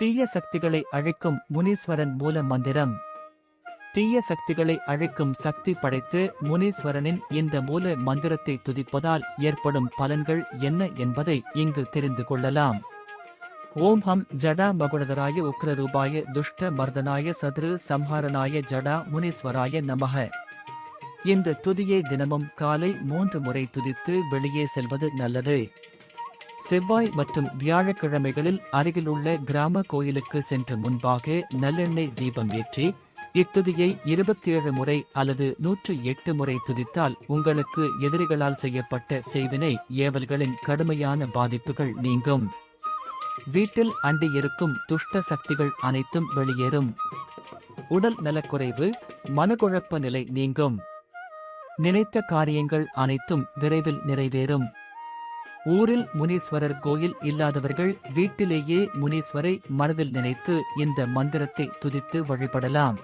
தீய சக்திகளை அழிக்கும் முனீஸ்வரன் மூல மந்திரம். தீய சக்திகளை அழிக்கும் சக்தி படைத்து முனீஸ்வரனின் இந்த மூல மந்திரத்தை துதிப்பதால் ஏற்படும் பலன்கள் என்ன என்பதை இங்கு தெரிந்து கொள்ளலாம். ஓம் ஹம் ஜடா மகுடதராய உக்ரரூபாய துஷ்ட மர்தனாய சத்ரு சம்ஹாரனாய ஜடா முனீஸ்வராய நமக இந்த துதியை தினமும் காலை மூன்று முறை துதித்து வெளியே செல்வது நல்லது. செவ்வாய் மற்றும் வியாழக்கிழமைகளில் அருகிலுள்ள கிராம கோயிலுக்கு சென்று முன்பாக நல்லெண்ணெய் தீபம் ஏற்றி இத்துதியை இருபத்தி ஏழு முறை அல்லது நூற்று எட்டு முறை துதித்தால் உங்களுக்கு எதிரிகளால் செய்யப்பட்ட செய்வினை ஏவல்களின் கடுமையான பாதிப்புகள் நீங்கும். வீட்டில் அண்டி இருக்கும் துஷ்ட சக்திகள் அனைத்தும் வெளியேறும். உடல் நலக்குறைவு மனக்குழப்ப நிலை நீங்கும். நினைத்த காரியங்கள் அனைத்தும் விரைவில் நிறைவேறும். ஊரில் முனீஸ்வரர் கோயில் இல்லாதவர்கள் வீட்டிலேயே முனீஸ்வரை மனதில் நினைத்து இந்த மந்திரத்தை துதித்து வழிபடலாம்.